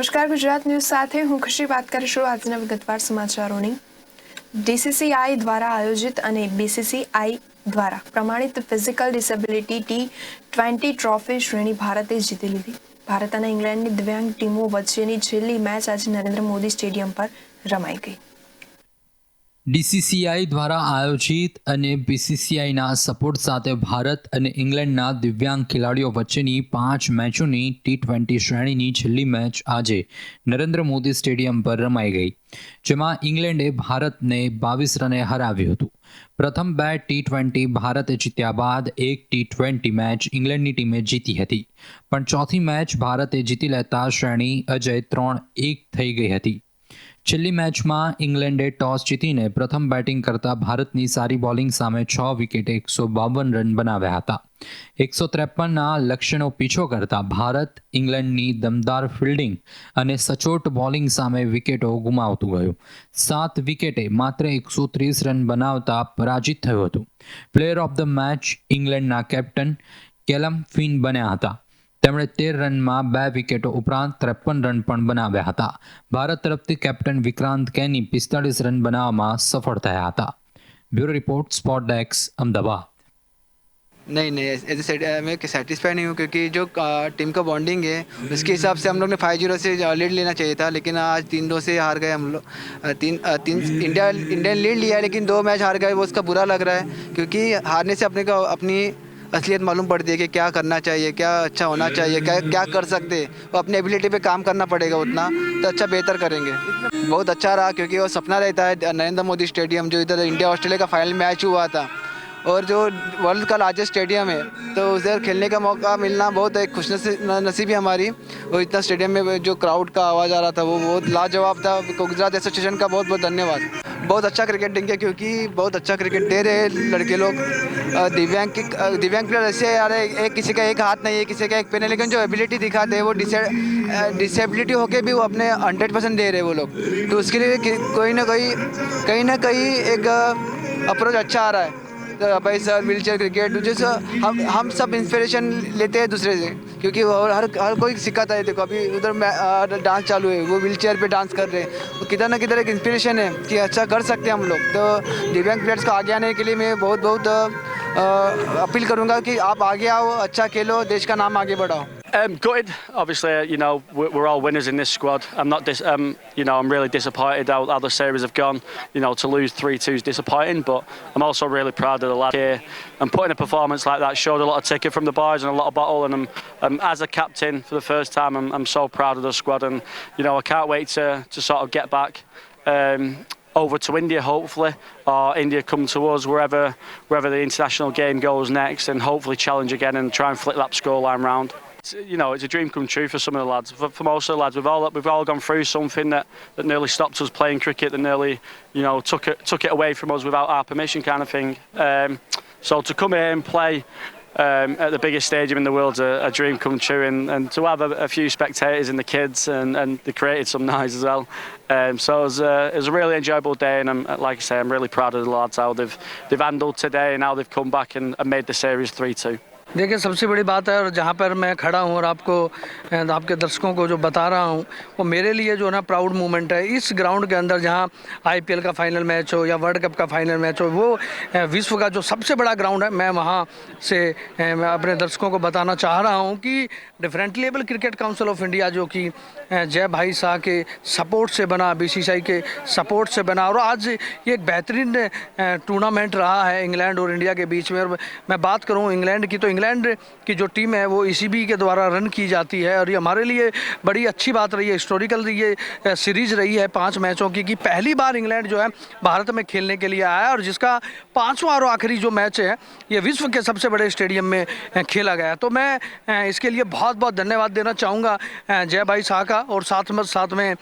નમસ્કાર, ગુજરાત ન્યૂઝ સાથે હું ખુશી વાત કરીશું આજના વિગતવાર સમાચારોની. ડીસીસીઆઈ દ્વારા આયોજિત અને બીસીસીઆઈ દ્વારા પ્રમાણિત physical disability T twenty trophy શ્રેણી ભારતે જીતી લીધી. ભારત અને ઇંગ્લેન્ડની દિવ્યાંગ ટીમો વચ્ચેની છેલ્લી મેચ આજે નરેન્દ્ર મોદી સ્ટેડિયમ પર રમાઈ ગઈ. ડીસીસીઆઈ દ્વારા આયોજિત અને બીસીસીઆઈના સપોર્ટ સાથે ભારત અને ઇંગ્લેન્ડના દિવ્યાંગ ખેલાડીઓ વચ્ચેની પાંચ મેચોની ટી ટ્વેન્ટી શ્રેણીની છેલ્લી મેચ આજે નરેન્દ્ર મોદી સ્ટેડિયમ પર રમાઈ ગઈ, જેમાં ઇંગ્લેન્ડે ભારતને બાવીસ રને હરાવ્યું હતું. પ્રથમ બે ટી ટ્વેન્ટી ભારતે જીત્યા બાદ એક ટી ટ્વેન્ટી મેચ ઇંગ્લેન્ડની ટીમે જીતી હતી, પણ ચોથી મેચ ભારતે જીતી લેતા શ્રેણી અજય ત્રણ એક થઈ ગઈ હતી. છેલ્લી મેચમાં ઇંગ્લેન્ડે ટોસ જીતીને પ્રથમ બેટિંગ કરતા ભારતની સારી બોલિંગ સામે છ વિકેટે એકસો બાવન રન બનાવ્યા હતા. એકસો ત્રેપનના લક્ષ્યનો પીછો કરતા ભારત ઇંગ્લેન્ડની દમદાર ફિલ્ડિંગ અને સચોટ બોલિંગ સામે વિકેટો ગુમાવતું ગયું. સાત વિકેટે માત્ર એકસો ત્રીસ રન બનાવતા પરાજિત થયું હતું. પ્લેયર ઓફ ધ મેચ ઇંગ્લેન્ડના કેપ્ટન કેલમ ફિન બન્યા હતા. તેમણે તેર રનમાં બે વિકેટો ઉપરાંત ત્રેપન રન પણ બનાવ્યા હતા ભારત તરફથી કેપ્ટન વિક્રાંત કેની પિસ્તાળીસ રન બનાવવામાં સફળ થયા હતા બ્યુરો રિપોર્ટ સ્પોટ ડેક્સ અમદાવાદ नहीं नहीं ऐसे सेट- मैं सेटिस्फाई नहीं हूँ क्योंकि जो टीम का बॉन्डिंग है उसके हिसाब से हम लोग ने फाइव जीरो से लीड लेना चाहिए था लेकिन आज तीन दो से हार गए हम लोग अ, तीन अ, तीन इंडिया इंडिया ने लीड लिया है लेकिन दो मैच हार गए वो उसका बुरा लग रहा है क्योंकि हारने से अपने को अपनी असलियत मालूम पड़ती है कि क्या करना चाहिए, क्या अच्छा होना चाहिए, क्या क्या कर सकते वो अपनी एबिलिटी पे काम करना पड़ेगा उतना तो अच्छा बेहतर करेंगे। बहुत अच्छा रहा क्योंकि वो सपना रहता है, नरेंद्र मोदी स्टेडियम जो इधर इंडिया, ऑस्ट्रेलिया का फाइनल मैच हुआ था। और जो वर्ल्ड का लार्जेस्ट स्टेडियम है तो उधर खेलने का मौका मिलना बहुत एक खुश नसीबी हमारी। और इतना स्टेडियम में जो क्राउड का आवाज़ आ रहा था, वो बहुत लाजवाब था। गुजरात एसोसिएशन का बहुत बहुत धन्यवाद। बहुत अच्छा क्रिकेट देंगे क्योंकि बहुत अच्छा क्रिकेट दे रहे हैं लड़के लोग। दिव्यांग दिव्यांग प्लेयर ऐसे हैं एक किसी का एक हाथ नहीं है, किसी का एक पेन है लेकिन जो एबिलिटी दिखाते हैं, वो डिसेबिलिटी होके भी वो अपने हंड्रेड परसेंट दे रहे हैं वो लोग। तो उसके लिए कोई ना कोई, कहीं ना कहीं एक अप्रोच अच्छा आ रहा है। भाई सर व्हील चेयर क्रिकेट जैसे हम हम सब इंस्पिरेशन लेते हैं दूसरे से, क्योंकि हर हर कोई सिखाता है, देखो, अभी उधर डांस चालू है, वो व्हील चेयर पर डांस कर रहे हैं। किधर ना किधर एक इंस्पिरेशन है कि अच्छा कर सकते हैं हम लोग। तो दिव्यांग प्लेयर्स को आगे आने के लिए मैं बहुत बहुत अपील करूँगा कि आप आगे आओ अच्छा खेलो, देश का नाम आगे बढ़ाओ। Um, gutted, obviously. You know we're, we're all winners in this squad. I'm not. Dis- um, you know I'm really disappointed how, the series have gone. You know to lose three two is disappointing, but I'm also really proud of the lad here and putting a performance like that showed a lot of ticket from the boys and a lot of bottle. And um, as a captain for the first time, I'm, I'm so proud of the squad, and you know I can't wait to to sort of get back. Um, over to India, hopefully, or India come to us wherever wherever the international game goes next, and hopefully challenge again and try and flip that scoreline round. It's, you know, it's a dream come true for some of the lads. For, for most of the lads, we've all we've all gone through something that, that nearly stopped us playing cricket, that nearly, you know, took it took it away from us without our permission, kind of thing. Um, so to come here and play um, at the biggest stadium in the world's a, a dream come true, and, and to have a, a few spectators and the kids, and, and they created some noise as well. Um, so it was, uh, it was a really enjoyable day, and I'm, like I say, I'm really proud of the lads how they've they've handled today and how they've come back and, and made the series three two. देखिए, सबसे बड़ी बात है, और जहाँ पर मैं खड़ा हूँ और आपको आपके दर्शकों को जो बता रहा हूँ, वो मेरे लिए जो ना प्राउड मोमेंट है। इस ग्राउंड के अंदर जहाँ आईपीएल का फाइनल मैच हो या वर्ल्ड कप का फाइनल मैच हो, वो विश्व का जो सबसे बड़ा ग्राउंड है, मैं वहाँ से मैं अपने दर्शकों को बताना चाह रहा हूँ कि different level cricket council of India जो कि जय भाई शाह के सपोर्ट से बना बीसीसीआई के सपोर्ट से बना, और आज ये एक बेहतरीन टूर्नामेंट रहा है इंग्लैंड और इंडिया के बीच में। और मैं बात करूँ इंग्लैंड की तो इंग्लैंड की जो टीम है, वो ईसीबी के द्वारा रन की जाती है और ये हमारे लिए बड़ी अच्छी बात रही है हिस्टोरिकल ये सीरीज़ रही है पाँच मैचों की कि पहली बार इंग्लैंड जो है, भारत में खेलने के लिए आया और जिसका पाँचवा और आखिरी जो मैच है, ये विश्व के सबसे बड़े स्टेडियम में खेला गया तो मैं इसके लिए बहुत बहुत धन्यवाद देना चाहूँगा जय भाई शाह का और साथ में साथ में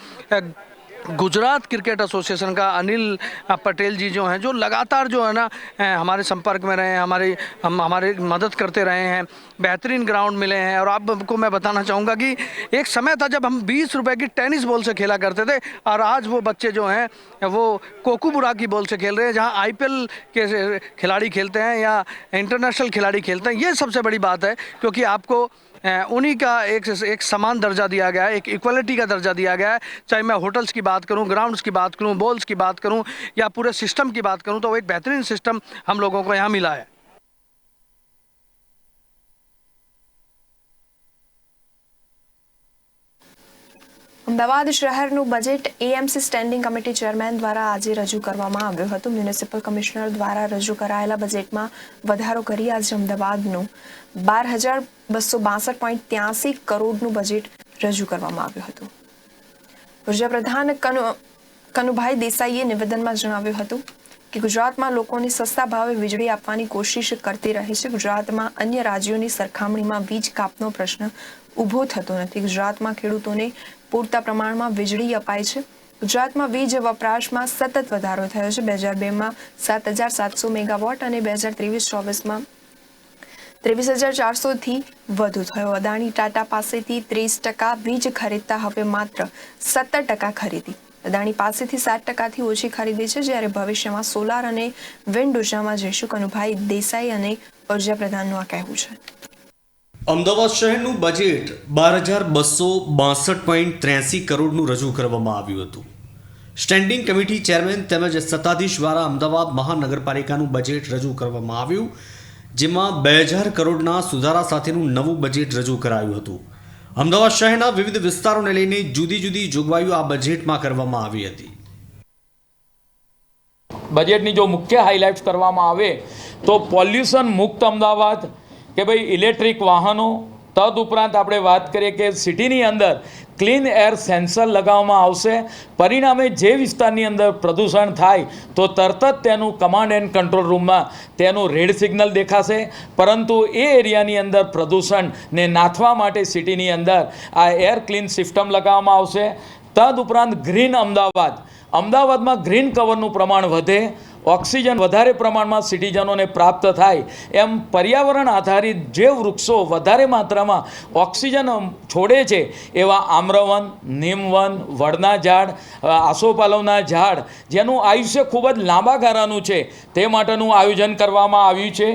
गुजरात क्रिकेट एसोसिएशन का अनिल पटेल जी जो हैं, जो लगातार जो है ना हमारे संपर्क में रहे हैं, हमारी, हम, हमारी मदद करते रहे हैं, बेहतरीन ग्राउंड मिले हैं, और आपको मैं बताना चाहूँगा कि एक समय था जब हम बीस रुपये की टेनिस बॉल से खेला करते थे, और आज वो बच्चे जो हैं, वो कोकूबुरा की बॉल से खेल रहे हैं, जहाँ आईपीएल के खिलाड़ी खेलते हैं या इंटरनेशनल खिलाड़ी खेलते हैं, ये सबसे बड़ी बात है, क्योंकि आपको उन्हीं का एक एक समान दर्जा दिया गया है, एक इक्वलिटी का दर्जा दिया गया है। चाहे मैं होटल्स की बात करूँ ग्राउंड्स की बात करूँ बॉल्स की बात करूँ, या पूरे सिस्टम की बात करूँ तो एक बेहतरीन सिस्टम हम लोगों को यहाँ मिला है। અમદાવાદ શહેરનું budget AMC standing committee chairman દ્વારા આજે રજૂ કરવામાં આવ્યું હતું. મ્યુનિસિપલ કમિશનર દ્વારા રજૂ કરાયેલા બજેટમાં વધારો કરી આજે અમદાવાદનું બાર હજાર બસો બાસઠ પોઈન્ટ ત્યાસી કરોડનું બજેટ રજૂ કરવામાં આવ્યું હતું. ઊર્જા પ્રધાન કનુ, કનુભાઈ દેસાઈએ નિવેદનમાં જણાવ્યું હતું કે ગુજરાતમાં લોકોને સસ્તા ભાવે વીજળી આપવાની કોશિશ કરતી રહે છે. ગુજરાતમાં અન્ય રાજ્યોની સરખામણીમાં વીજ કાપનો પ્રશ્ન ઊભો થતો નથી. ગુજરાતમાં ખેડૂતોને પૂરતા પ્રમાણમાં વીજળી અપાય છે. ગુજરાતમાં વીજ વપરાશમાં સતત વધારો થયો છે. બે હજાર બેમાં સાત હજાર સાતસો મેગાવોટ અને બે હજાર ત્રેવીસ ચોવીસમાં ત્રેવીસ હજાર ચારસોથી વધુ થયો. અદાણી ટાટા પાસેથી ત્રીસ ટકા વીજ ખરીદતા હવે માત્ર સત્તર ટકા ખરીદી. અદાણી પાસેથી સાત ટકાથી ઓછી ખરીદી છે, જ્યારે ભવિષ્યમાં સોલાર અને વિન્ડ ઉર્જામાં જઈશું કનુભાઈ દેસાઈ અને ઊર્જા પ્રધાનનું આ કહેવું છે. અમદાવાદ શહેરનું બજેટ બાર હજાર બસો બાસઠ પોઈન્ટ ત્ર્યાસી કરોડનું રજૂ કરવામાં આવ્યું હતું. સ્ટેન્ડિંગ કમિટી ચેરમેન તેમજ સત્તાધીશ દ્વારા અમદાવાદ મહાનગરપાલિકાનું બજેટ રજૂ કરવામાં આવ્યું, જેમાં બે હજાર કરોડના સુધારા સાથેનું નવું બજેટ રજૂ કરાયું હતું. અમદાવાદ શહેરના વિવિધ વિસ્તારોને લઈને જુદી જુદી જોગવાઈઓ આ બજેટમાં કરવામાં આવી હતી. બજેટની જો મુખ્ય હાઇલાઇટ્સ કરવામાં આવે, તો પોલ્યુશન મુક્ત અમદાવાદ કે ભાઈ ઇલેક્ટ્રિક વાહનો, તદ ઉપરાંત આપણે વાત કરીએ કે સિટીની અંદર ક્લીન એર સેન્સર લગાવવામાં આવશે. પરિણામે જે વિસ્તારની અંદર પ્રદૂષણ થાય, તો તરત જ તેનું કમાન્ડ એન્ડ કંટ્રોલ રૂમમાં તેનું રેડ સિગ્નલ દેખાશે. પરંતુ એ એરિયાની અંદર પ્રદૂષણને નાથવા માટે સિટીની અંદર આ એર ક્લીન સિસ્ટમ લગાવવામાં આવશે. તદ ઉપરાંત ગ્રીન અમદાવાદ. અમદાવાદમાં ગ્રીન કવરનું પ્રમાણ વધે. ઓક્સિજન વધારે પ્રમાણમાં સિટીજનોને પ્રાપ્ત થાય એમ પર્યાવરણ આધારિત જે વૃક્ષો વધારે માત્રામાં ઓક્સિજન છોડે છે, એવા આમ્રવન, નીમવન, વડના ઝાડ આસોપાલવના ઝાડ, જેનું આયુષ્ય ખૂબ જ લાંબા ગાળાનું છે, તે માટેનું આયોજન કરવામાં આવ્યું છે.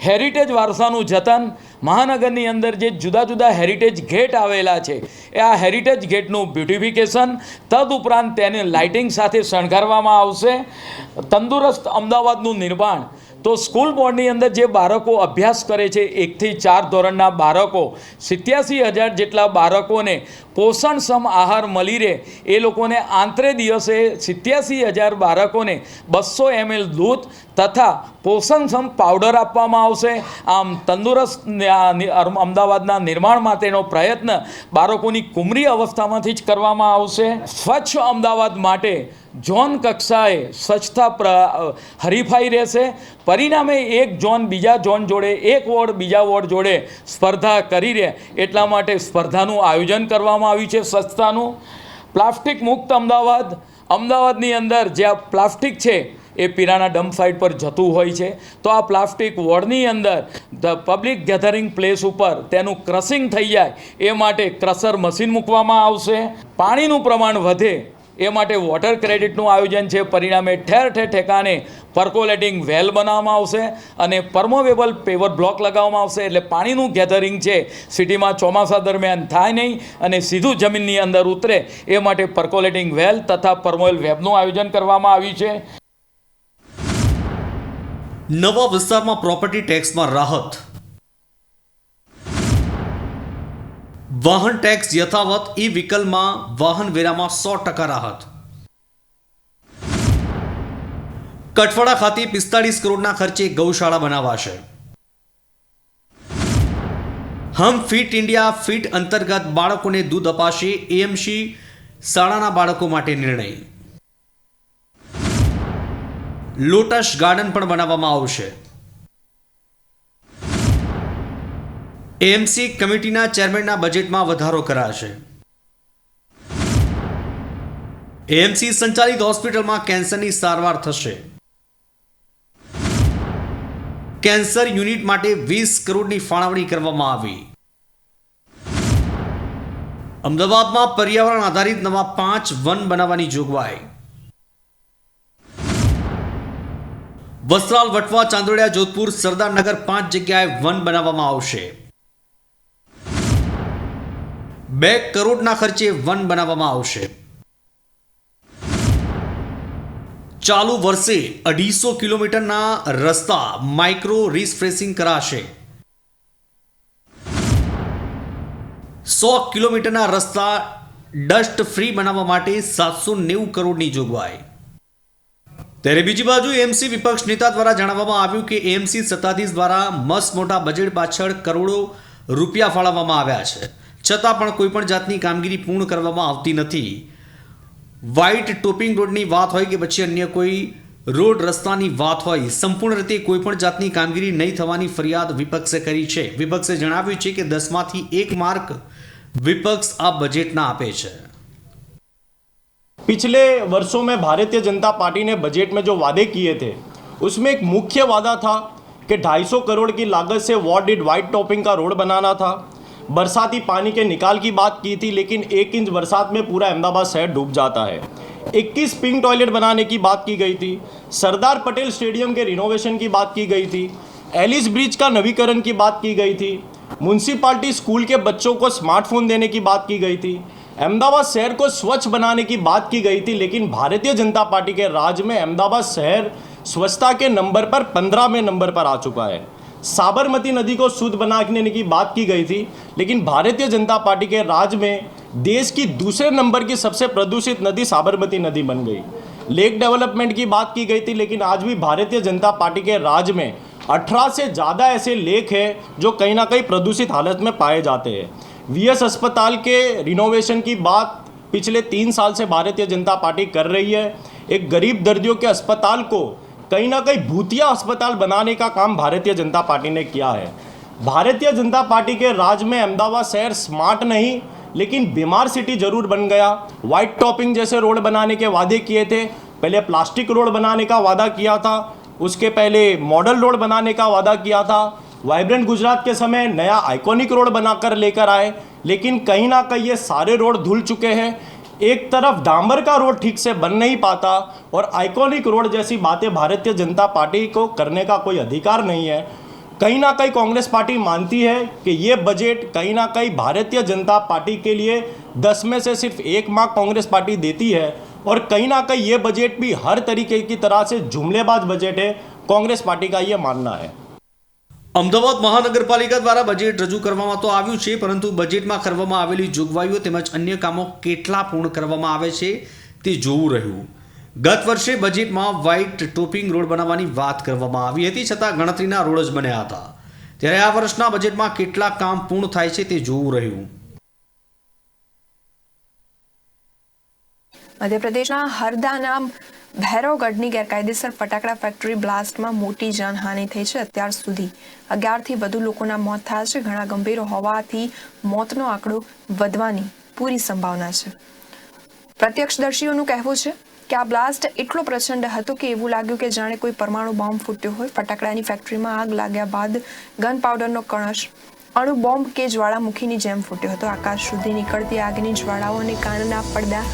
હેરિટેજ વારસાનું જતન મહાનગરની અંદર જે જુદા જુદા હેરિટેજ ગેટ આવેલા છે, એ આ હેરિટેજ ગેટનું બ્યુટિફિકેશન તદ ઉપરાંત તેને લાઇટિંગ સાથે શણગારવામાં આવશે. તંદુરસ્ત અમદાવાદનું નિર્માણ તો સ્કૂલ બોર્ડની અંદર જે બાળકો અભ્યાસ કરે છે, એકથી ચાર ધોરણના બાળકો, સિત્યાસી હજાર જેટલા બાળકોને પોષણક્ષમ આહાર મળી રહે. એ લોકોને આંતરે દિવસે સિત્યાસી હજાર બાળકોને બસો એમએલ દૂધ તથા પોષણક્ષમ પાવડર આપવામાં આવશે. આમ તંદુરસ્ત અમદાવાદના નિર્માણ માટેનો પ્રયત્ન બાળકોની કુમરી અવસ્થામાંથી જ કરવામાં આવશે. સ્વચ્છ અમદાવાદ માટે ઝોન કક્ષાએ સ્વચ્છતા પ્ર હરીફાઈ રહેશે. પરિણામે એક ઝોન બીજા ઝોન જોડે, એક વોર્ડ બીજા વોર્ડ જોડે સ્પર્ધા કરી રહે. એટલા માટે સ્પર્ધાનું આયોજન કરવામાં આવ્યું છે સ્વચ્છતાનું. પ્લાસ્ટિક મુક્ત અમદાવાદ. અમદાવાદની અંદર જ્યાં પ્લાસ્ટિક છે એ પીરાના ડમ્પ સાઇટ પર જતું હોય છે. તો આ પ્લાસ્ટિક વોર્ડની અંદર ધ પબ્લિક ગેધરિંગ પ્લેસ ઉપર તેનું ક્રશિંગ થઈ જાય. એ માટે ક્રશર મશીન મૂકવામાં આવશે. પાણીનું પ્રમાણ વધે. એ માટે વોટર ક્રેડિટનું આયોજન છે. પરિણામે ઠેર ઠેર ઠેકાને પર્કોલેટિંગ વેલ બનાવવામાં આવશે અને પરમોવેબલ પેવર બ્લોક લગાવવામાં આવશે. એટલે પાણીનું ગેધરિંગ છે સિટીમાં ચોમાસા દરમિયાન થાય નહીં અને સીધું જમીનની અંદર ઉતરે. એ માટે પર્કોલેટિંગ વેલ તથા પરમોવેલ વેબનું આયોજન કરવામાં આવ્યું છે. નવા વિસ્તારમાં પ્રોપર્ટી ટેક્સમાં રાહત. વાહન ટેક્સ યથાવત ઈ વ્હીકલમાં વાહન વેરામાં સો ટકા રાહત. કઠવાડા ખાતે પિસ્તાળીસ કરોડના ખર્ચે ગૌશાળા બનાવાશે. હમ ફિટ ઇન્ડિયા ફિટ અંતર્ગત બાળકોને દૂધ અપાશે એએમસી શાળાના બાળકો માટે નિર્ણય. લોટસ ગાર્ડન પણ બનાવવામાં આવશે. એએમસી કમિટીના ચેરમેનના બજેટમાં વધારો કરાશે. એએમસી સંચાલિત હોસ્પિટલમાં કેન્સરની સારવાર થશે. કેન્સર યુનિટ માટે વીસ કરોડની ફાળવણી કરવામાં આવી. અમદાવાદમાં પર્યાવરણ આધારિત નવા પાંચ વન બનાવવાની જોગવાઈ. વસ્ત્રાલ, વટવા, ચાંદોડિયા, જોધપુર, સરદારનગર પાંચ જગ્યાએ વન બનાવવામાં આવશે. બે કરોડના ખર્ચે વન બનાવવામાં આવશે. ચાલુ વર્ષે અઢીસો કિલોમીટરના રસ્તા માઇક્રો રિસ્ફ્રેસિંગ કરાશે. સો કિલોમીટરના રસ્તા ડસ્ટ ફ્રી બનાવવા માટે સાતસો નેવું કરોડની જોગવાઈ. ત્યારે બીજી બાજુ એમસી વિપક્ષ નેતા દ્વારા જણાવવામાં આવ્યું કે એમસી સત્તાધીશ દ્વારા મસ્ત મોટા બજેટ પાછળ કરોડો રૂપિયા ફાળવવામાં આવ્યા છે. છતાં પણ કોઈ પણ જાતની કામગીરી પૂર્ણ કરવામાં આવતી નથી વ્હાઇટ ટોપિંગ રોડની વાત હોય કે પછી અન્ય કોઈ રોડ રસ્તાની વાત હોય સંપૂર્ણ રીતે કોઈ પણ જાતની કામગીરી નહીં થવાની ફરિયાદ વિપક્ષે કરી છે વિપક્ષે જણાવ્યું છે કે દસમાંથી એક માર્ક વિપક્ષ આ બજેટના આપે છે पिछले वर्षों में भारतीय जनता पार्टी ने बजट में जो वादे किए थे उसमें एक मुख्य वादा था कि 250 करोड़ की लागत से वॉट डिड वाइट टॉपिंग का रोड बनाना था बरसाती पानी के निकाल की बात की थी, लेकिन एक इंच बरसात में पूरा अहमदाबाद शहर डूब जाता है। 21 पिंक टॉयलेट बनाने की बात की गई थी। सरदार पटेल स्टेडियम के रिनोवेशन की बात की गई थी। एलिस ब्रिज का नवीकरण की बात की गई थी। म्यूनसिपाल्टी स्कूल के बच्चों को स्मार्टफ़ोन देने की बात की गई थी। अहमदाबाद शहर को स्वच्छ बनाने की बात की गई थी, लेकिन भारतीय जनता पार्टी के राज में अहमदाबाद शहर स्वच्छता के नंबर पर पंद्रहवें नंबर पर आ चुका है। साबरमती नदी को शुद्ध बनाने की बात की गई थी, लेकिन भारतीय जनता पार्टी के राज में देश की दूसरे नंबर की सबसे प्रदूषित नदी साबरमती नदी बन गई। लेक डेवलपमेंट की बात की गई थी, लेकिन आज भी भारतीय जनता पार्टी के राज में 18 से ज़्यादा ऐसे लेक हैं जो कहीं ना कहीं प्रदूषित हालत में पाए जाते हैं। वीएस अस्पताल के रिनोवेशन की बात पिछले तीन साल से भारतीय जनता पार्टी कर रही है। एक गरीब दर्दियों के अस्पताल को कहीं ना कहीं भूतिया अस्पताल बनाने का काम भारतीय जनता पार्टी ने किया है। भारतीय जनता पार्टी के राज में अहमदाबाद शहर स्मार्ट नहीं, लेकिन बीमार सिटी ज़रूर बन गया। वाइट टॉपिंग जैसे रोड बनाने के वादे किए थे। पहले प्लास्टिक रोड बनाने का वादा किया था। उसके पहले मॉडल रोड बनाने का वादा किया था। वाइब्रेंट गुजरात के समय नया आइकॉनिक रोड बनाकर लेकर आए। लेकिन कहीं ना कहीं ये सारे रोड धुल चुके हैं। एक तरफ़ डांबर का रोड ठीक से बन नहीं पाता और आइकॉनिक रोड जैसी बातें भारतीय जनता पार्टी को करने का कोई अधिकार नहीं है। कहीं ना कहीं कांग्रेस पार्टी मानती है कि ये बजट कहीं ना कहीं भारतीय जनता पार्टी के लिए दस में से सिर्फ़ एक मार्क कांग्रेस पार्टी देती है और कहीं ना कहीं ये बजट भी हर तरीके की तरह से जुमलेबाज बजट है। कांग्रेस पार्टी का ये मानना है। અમદાવાદ મહાનગરપાલિકા દ્વારા બજેટ રજૂ કરવામાં તો આવ્યું છે, પરંતુ બજેટમાં કરવામાં આવેલી જોગવાઈઓ તેમજ અન્ય કામો કેટલા પૂર્ણ કરવામાં આવે છે તે જોવું રહ્યું. ગત વર્ષે બજેટમાં વ્હાઇટ ટોપિંગ રોડ બનાવવાની વાત કરવામાં આવી હતી, છતાં ગણતરીના રોડ જ બન્યા હતા. ત્યારે આ વર્ષના બજેટમાં કેટલા કામ પૂર્ણ થાય છે તે જોવું રહ્યું. મધ્યપ્રદેશના હરદાના ભૈરવગઢની ગેરકાયદેસર ફટાકડા ફેક્ટરી બ્લાસ્ટમાં મોટી જાનહાનિ થઈ છે અત્યાર સુધી. અગિયારથી વધુ લોકોના મોત થયા છે. ઘણા ગંભીર હોવાથી મોતનો આંકડો વધવાની પૂરી સંભાવના છે. પ્રત્યક્ષદર્શીઓનું કહેવું છે કે આ બ્લાસ્ટ એટલો પ્રચંડ હતો કે એવું લાગ્યું કે જાણે કોઈ પરમાણુ બોમ્બ ફૂટ્યો હોય. ફટાકડાની ફેક્ટરીમાં આગ લાગ્યા બાદ ગન પાવડરનો કણશ, અણુ બોમ્બ કે જ્વાળામુખીની જેમ ફૂટ્યો હતો. આકાશ સુધી નીકળતી આગની જ્વાળાઓ અને કાનના પડદા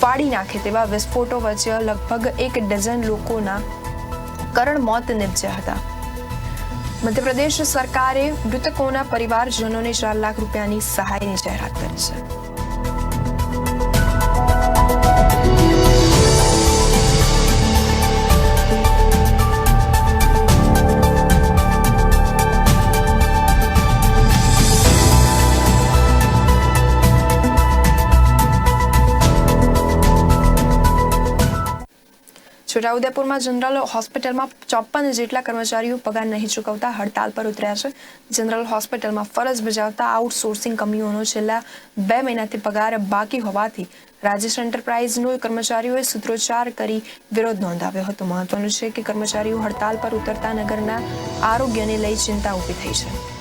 ફાડી નાખે તેવા વિસ્ફોટો વચ્ચે લગભગ એક ડઝન લોકોના કરણ મોત નિપજ્યા હતા. મધ્યપ્રદેશ સરકારે મૃતકોના પરિવારજનોને ચાર લાખ રૂપિયાની સહાયની જાહેરાત કરી છે. છોટાઉદેપુરમાં જનરલ હોસ્પિટલમાં ચોપન જેટલા કર્મચારીઓ પગાર નહીં ચૂકવતા હડતાલ પર ઉતર્યા છે. જનરલ હોસ્પિટલમાં ફરજ બજાવતા આઉટસોર્સિંગ કંપનીઓનો છેલ્લા બે મહિનાથી પગાર બાકી હોવાથી રાજેશ એન્ટરપ્રાઇઝનો કર્મચારીઓએ સૂત્રોચ્ચાર કરી વિરોધ નોંધાવ્યો હતો. મહત્વનું છે કે કર્મચારીઓ હડતાલ પર ઉતરતા નગરના આરોગ્યને લઈ ચિંતા ઊભી થઈ છે.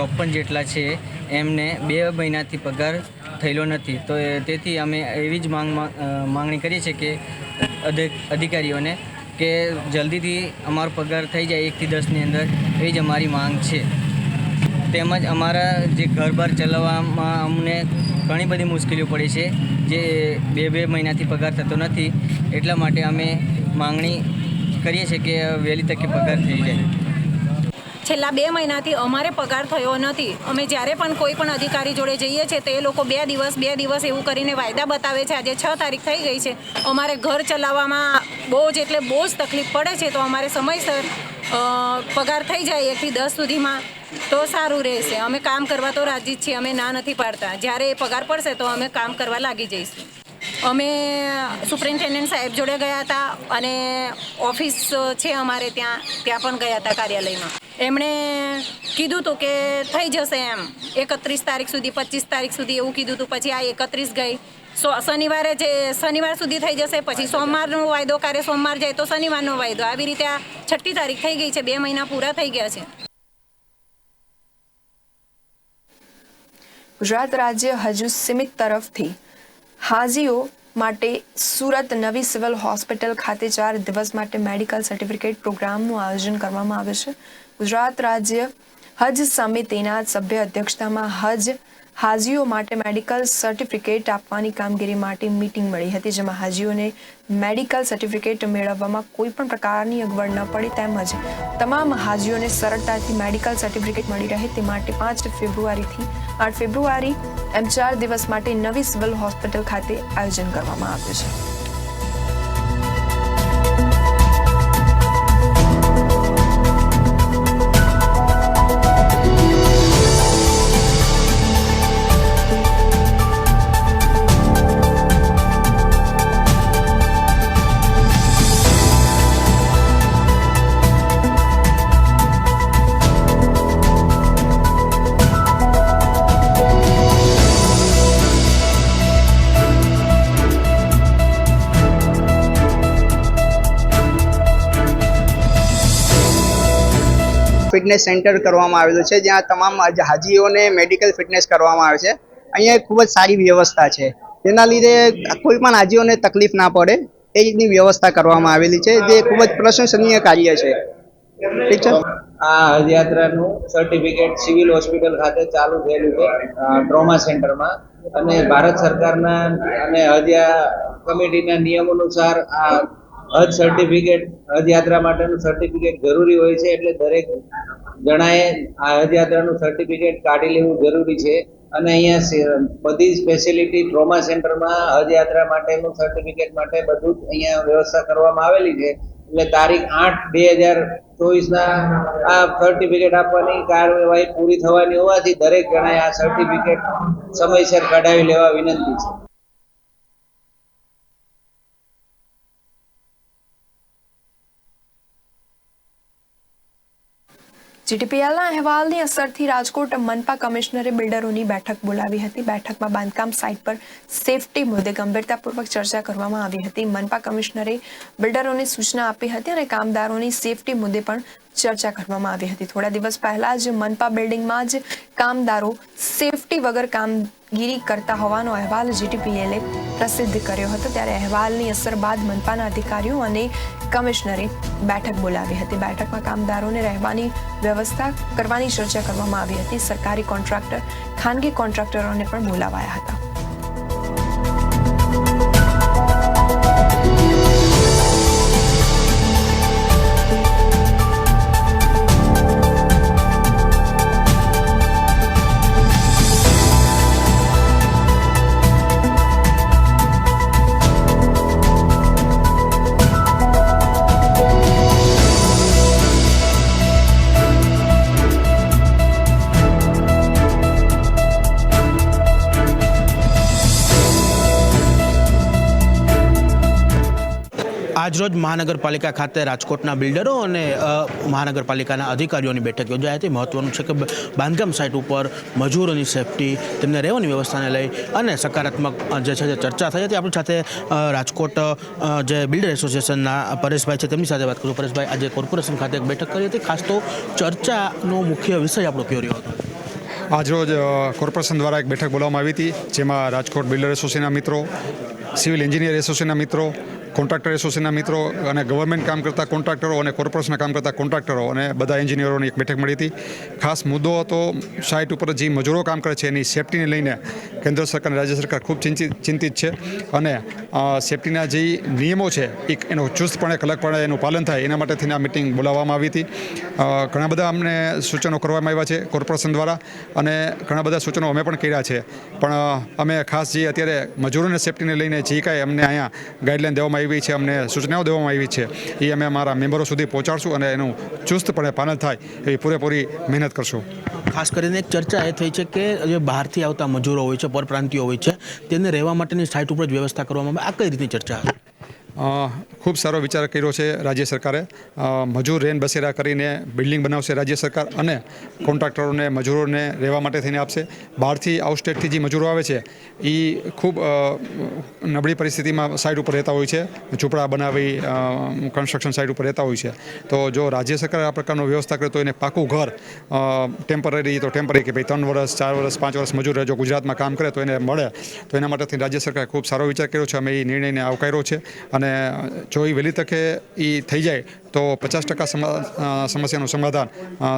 ચોપન જેટલા છે, એમને બે મહિનાથી પગાર થયેલો નથી. તો તેથી અમે એવી જ માંગ માંગણી કરીએ છીએ કે અધિ- અધિકારીઓને કે જલ્દીથી અમારો પગાર થઈ જાય એકથી દસની અંદર, એ જ અમારી માંગ છે. તેમજ અમારા જે ઘર બાર ચલાવવામાં અમને ઘણી બધી મુશ્કેલીઓ પડી છે, જે બે બે મહિનાથી પગાર થતો નથી. એટલા માટે અમે માંગણી કરીએ છીએ કે વહેલી તકે પગાર થઈ જાય. છેલ્લા બે મહિનાથી અમારે પગાર થયો નથી. અમે જ્યારે પણ કોઈ પણ અધિકારી જોડે જઈએ છીએ તો એ લોકો બે દિવસ બે દિવસ એવું કરીને વાયદા બતાવે છે. આજે છ તારીખ થઈ ગઈ છે. અમારે ઘર ચલાવવામાં બહુ જ એટલે બહુ જ તકલીફ પડે છે, તો અમારે સમયસર પગાર થઈ જાય એકથી દસ સુધીમાં. તો સારું રહેશે. અમે કામ કરવા તો રાજી છીએ, અમે ના નથી પાડતા. જ્યારે એ પગાર પડશે, તો અમે કામ કરવા લાગી જઈશું. અમે સુપ્રિન્ટેન્ડન્ટ સાહેબ જોડે ગયા હતા અને ઓફિસ છે અમારે ત્યાં ત્યાં પણ ગયા હતા કાર્યાલયમાં. એમણે કીધું હતું કે થઈ જશે એમ. એકત્રીસ તારીખ સુધી પચીસ તારીખ સુધી એવું કીધું હતું પછી આ એકત્રીસ ગઈ. સો શનિવારે જે શનિવાર સુધી થઈ જશે પછી સોમવારનો વાયદો કાર્ય સોમવાર જાય તો શનિવારનો વાયદો. આવી રીતે આ છઠ્ઠી તારીખ થઈ ગઈ છે. બે મહિના પૂરા થઈ ગયા છે. ગુજરાત રાજ્ય હજુ સીમિત તરફથી હાજીઓ માટે સુરત નવી સિવિલ હોસ્પિટલ ખાતે ચાર દિવસ માટે મેડિકલ સર્ટિફિકેટ પ્રોગ્રામનું આયોજન કરવામાં આવે છે. ગુજરાત રાજ્ય હજ સમિતિના સભ્ય અધ્યક્ષતામાં હજ હાજીઓ માટે મેડિકલ સર્ટિફિકેટ આપવાની કામગીરી માટે મીટિંગ મળી હતી, જેમાં હાજીઓને મેડિકલ સર્ટિફિકેટ મેળવવામાં કોઈ પણ પ્રકારની અગવડ ન પડી તેમજ તમામ હાજીઓને સરળતાથી મેડિકલ સર્ટિફિકેટ મળી રહે તે માટે પાંચ ફેબ્રુઆરીથી આઠ ફેબ્રુઆરી એમ ચાર દિવસ માટે નવી સિવિલ હોસ્પિટલ ખાતે આયોજન કરવામાં આવ્યું છે. ફિટનેસ સેન્ટર કરવામાં આવેલું છે, જ્યાં તમામ હાજીઓને મેડિકલ ફિટનેસ કરવામાં આવે છે. અહીંયા ખૂબ જ સારી વ્યવસ્થા છે. જેના લીધે કોઈ પણ હાજીઓને તકલીફ ના પડે, એ રીતની વ્યવસ્થા કરવામાં આવેલી છે, જે ખૂબ જ પ્રશંસનીય કાર્ય છે. ઠીક છે? આ હજયાત્રાનું સર્ટિફિકેટ સિવિલ હોસ્પિટલ ખાતે ચાલુ થયેલું છે ટ્રોમા સેન્ટરમાં અને ભારત સરકારના અને હજયા કમિટીના નિયમ અનુસાર આ હજ સર્ટિફિકેટ હજયાત્રા માટેનું સર્ટિફિકેટ જરૂરી હોય છે, એટલે દરેક જણાએ હજયાત્રાનું સર્ટિફિકેટ કાઢી લેવું જરૂરી છે. અને અહીંયા બધી જ ફેસિલિટી ટ્રોમા સેન્ટરમાં હજયાત્રા માટેનું સર્ટિફિકેટ માટે બધું જ અહીંયા વ્યવસ્થા કરવામાં આવેલી છે. એટલે તારીખ આઠ બે હજાર ચોવીસના આ સર્ટિફિકેટ આપવાની કાર્યવાહી પૂરી થવાની હોવાથી દરેક જણાએ આ સર્ટિફિકેટ સમયસર કઢાવી લેવા વિનંતી છે. જીટીપીએલના અહેવાલની અસરથી રાજકોટ મનપા કમિશનરે બિલ્ડરોની બેઠક બોલાવી હતી. બેઠકમાં બાંધકામ સાઇટ પર સેફટી મુદ્દે ગંભીરતાપૂર્વક ચર્ચા કરવામાં આવી હતી. મનપા કમિશનરે બિલ્ડરોને સૂચના આપી હતી અને કામદારોની સેફટી મુદ્દે પણ ચર્ચા કરવામાં આવી હતી. થોડા દિવસ પહેલા જ મનપા બિલ્ડિંગમાં જ કામદારો સેફટી વગર કામગીરી કરતા હોવાનો અહેવાલ જીટીપીએલે પ્રસિદ્ધ કર્યો હતો. ત્યારે અહેવાલની અસર બાદ મનપાના અધિકારીઓ અને કમિશનરે બેઠક બોલાવી હતી. બેઠકમાં કામદારોને રહેવાની વ્યવસ્થા કરવાની ચર્ચા કરવામાં આવી હતી. સરકારી કોન્ટ્રાક્ટર, ખાનગી કોન્ટ્રાક્ટરોને પણ બોલાવાયા હતા. આજરોજ મહાનગરપાલિકા ખાતે રાજકોટના બિલ્ડરો અને મહાનગરપાલિકાના અધિકારીઓની બેઠક યોજાઈ હતી. મહત્વનું છે કે બાંધકામ સાઇટ ઉપર મજૂરોની સેફટી, તેમને રહેવાની વ્યવસ્થાને લઈ અને સકારાત્મક જે છે જે ચર્ચા થઈ હતી. આપણી સાથે રાજકોટ જે બિલ્ડર એસોસિએશનના પરેશભાઈ છે, તેમની સાથે વાત કરું પરેશભાઈ, આજે કોર્પોરેશન ખાતે એક બેઠક કરી હતી. ખાસ તો ચર્ચાનો મુખ્ય વિષય આપણો કયો રહ્યો હતો. આજરોજ કોર્પોરેશન દ્વારા એક બેઠક બોલાવવામાં આવી હતી, જેમાં રાજકોટ બિલ્ડર એસોસિએશનના મિત્રો, સિવિલ એન્જિનિયર એસોસિએશનના મિત્રો કોન્ટ્રાક્ટર એસોસિએશનના મિત્રો અને ગવર્મેન્ટ કામ કરતા કોન્ટ્રાક્ટરો અને કોર્પોરેશનના કામ કરતા કોન્ટ્રાક્ટરો અને બધા એન્જિનિયરોની એક બેઠક મળી હતી. ખાસ મુદ્દો હતો સાઇટ ઉપર જે મજૂરો કામ કરે છે એની સેફટીને લઈને કેન્દ્ર સરકાર અને રાજ્ય સરકાર ખૂબ ચિંતિત ચિંતિત છે અને સેફટીના જે નિયમો છે એ એનું ચુસ્તપણે કલકપણે એનું પાલન થાય એના માટે થઈને આ મિટિંગ બોલાવવામાં આવી હતી. ઘણા બધા અમને સૂચનો કરવામાં આવ્યા છે કોર્પોરેશન દ્વારા અને ઘણા બધા સૂચનો અમે પણ કર્યા છે. પણ અમે ખાસ જે અત્યારે મજૂરોને સેફટીને લઈને જે કાંઈ અમને અહીંયા ગાઈડલાઈન દેવામાં આવી છે, અમને સૂચનાઓ દેવામાં આવી છે, એ અમે અમારા મેમ્બરો સુધી પહોંચાડશું અને એનું ચુસ્તપણે પાલન થાય એવી પૂરેપૂરી મહેનત કરશું. ખાસ કરીને એક ચર્ચા એ થઈ છે કે જે બહારથી આવતા મજૂરો હોય છે, પરપ્રાંતિઓ હોય છે તેને રહેવા માટેની સાઇટ ઉપર જ વ્યવસ્થા કરવામાં આવે. આ કઈ રીતની ચર્ચા? ખૂબ સારો વિચાર કર્યો છે રાજ્ય સરકારે. મજૂર રેન બસેરા કરીને બિલ્ડિંગ બનાવશે રાજ્ય સરકાર અને કોન્ટ્રાક્ટરોને, મજૂરોને રહેવા માટે થઈને આપશે. બહારથી, આઉટસ્ટેટથી જે મજૂરો આવે છે એ ખૂબ નબળી પરિસ્થિતિમાં સાઇડ ઉપર રહેતા હોય છે. ઝૂંપડા બનાવી કન્સ્ટ્રક્શન સાઇડ ઉપર રહેતા હોય છે. તો જો રાજ્ય સરકાર આ પ્રકારનો વ્યવસ્થા કરે તો એને પાકું ઘર ટેમ્પરરી તો ટેમ્પરરી કે ભાઈ ત્રણ વર્ષ, ચાર વર્ષ, પાંચ વર્ષ મજૂર જો ગુજરાતમાં કામ કરે તો એને મળે. તો એના માટેથી રાજ્ય સરકારે ખૂબ સારો વિચાર કર્યો છે. અમે એ નિર્ણયને આવકાર્યો છે. અને જો એ વહેલી તકે એ થઈ જાય, તો પચાસ ટકા સમસ્યાનું સમાધાન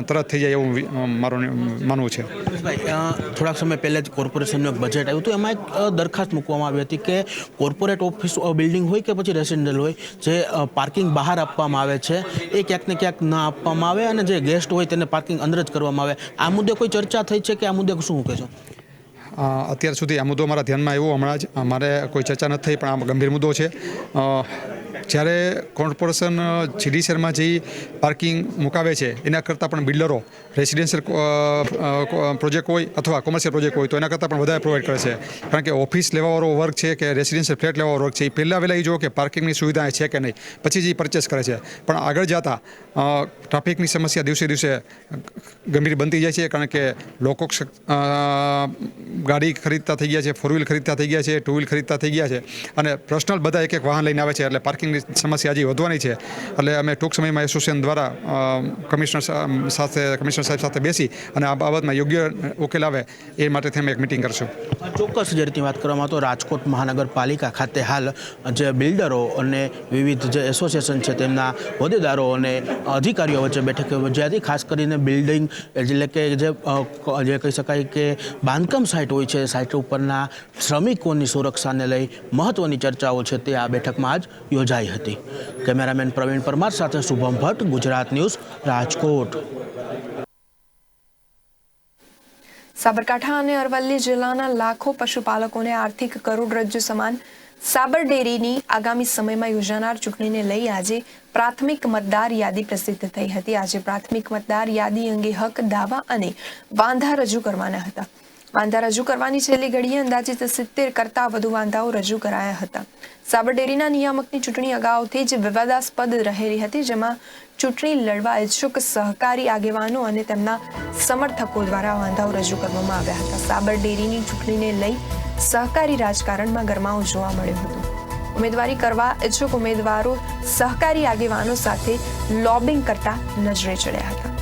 તરત થઈ જાય એવું મારું માનવું છે. થોડાક સમય પહેલાં જ કોર્પોરેશનનું બજેટ આવ્યું હતું, એમાં એક દરખાસ્ત મૂકવામાં આવી હતી કે કોર્પોરેટ ઓફિસ બિલ્ડિંગ હોય કે પછી રેસિડેન્શિયલ હોય, જે પાર્કિંગ બહાર આપવામાં આવે છે, એ ક્યાંક ને ક્યાંક ના આપવામાં આવે અને જે ગેસ્ટ હોય તેને પાર્કિંગ અંદર જ કરવામાં આવે. આ મુદ્દે કોઈ ચર્ચા થઈ છે કે આ મુદ્દે શું કહેશો? અત્યાર સુધી આ મુદ્દો મારા ધ્યાનમાં આવ્યો. હમણાં જ મારે કોઈ ચર્ચા નથી થઈ, પણ આ ગંભીર મુદ્દો છે. જ્યારે કોર્પોરેશન જીડીસીઆરમાં જે પાર્કિંગ મુકાવે છે, એના કરતાં પણ બિલ્ડરો રેસિડેન્શિયલ પ્રોજેક્ટ હોય અથવા કોમર્શિયલ પ્રોજેક્ટ હોય તો એના કરતાં પણ વધારે પ્રોવાઈડ કરે છે. કારણ કે ઓફિસ લેવાવાળો વર્ગ છે કે રેસિડેન્શિયલ ફ્લેટ લેવાવાળો વર્ગ છે, એ પહેલાં વહેલા એ જુઓ કે પાર્કિંગની સુવિધા છે કે નહીં. પછી જ એ પરચેસ કરે છે. પણ આગળ જતાં ટ્રાફિકની સમસ્યા દિવસે દિવસે ગંભીર બનતી જાય છે, કારણ કે લોકો ગાડી ખરીદતા થઈ ગયા છે ફોર વ્હીલ ખરીદતા થઈ ગયા છે ટુ વ્હીલ ખરીદતા થઈ ગયા છે. અને પર્સનલ બધા એક એક વાહન લઈને આવે છે, એટલે પાર્કિંગની સમસ્યા હજી વધવાની છે. એટલે અમે ટૂંક સમયમાં એસોસિએશન દ્વારા કમિશનર સાથે, કમિશનર સાહેબ સાથે બેસી અને આ બાબતમાં યોગ્ય ઉકેલ આવે એ માટે અમે એક મિટિંગ કરશું. ચોક્કસ જે રીતની વાત કરવામાં તો રાજકોટ મહાનગરપાલિકા ખાતે હાલ જે બિલ્ડરો અને વિવિધ જે એસોસિએશન છે તેમના હોદ્દેદારો અને અધિકારીઓ વચ્ચે બેઠક યોજાઈ ખાસ કરીને બિલ્ડિંગ એટલે કે જે જે કહી શકાય કે બાંધકામ સાઇટ હોય છે, સાઇટ ઉપરના શ્રમિકોની સુરક્ષાને લઈ મહત્ત્વની ચર્ચાઓ છે તે આ બેઠકમાં જ યોજાઈ હતી. કેમેરામેન પ્રવીણ પરમાર સાથે શુભમ ભટ્ટ, ગુજરાત ન્યૂઝ, રાજકોટ. સાબરકાંઠા અને અરવલ્લી જિલ્લાના લાખો પશુપાલકોને આર્થિક કરોડરજ્જુ સમાન સાબર ડેરીની આગામી સમયમાં યોજાનાર ચૂંટણીને લઈ આજે પ્રાથમિક મતદાર યાદી પ્રસિદ્ધ થઈ હતી. આજે પ્રાથમિક મતદાર યાદી અંગે હક, દાવા અને વાંધા રજૂ કરવાના હતા. વાંધા રજૂ કરવાની છેલ્લી ઘડીએ અંદાજિત સિત્તેર કરતાં વધુ વાંધાઓ રજૂ કરાયા હતા. સાબરડેરીના નિયામકની ચૂંટણી અગાઉથી જ વિવાદાસ્પદ રહેલી હતી, જેમાં ચૂંટણી લડવા ઈચ્છુક સહકારી આગેવાનો અને તેમના સમર્થકો દ્વારા વાંધાઓ રજૂ કરવામાં આવ્યા હતા. સાબરડેરીની ચૂંટણીને લઈ સહકારી રાજકારણમાં ગરમાવો જોવા મળ્યો હતો. ઉમેદવારી કરવા ઇચ્છુક ઉમેદવારો સહકારી આગેવાનો સાથે લોબિંગ કરતા નજરે ચડ્યા હતા.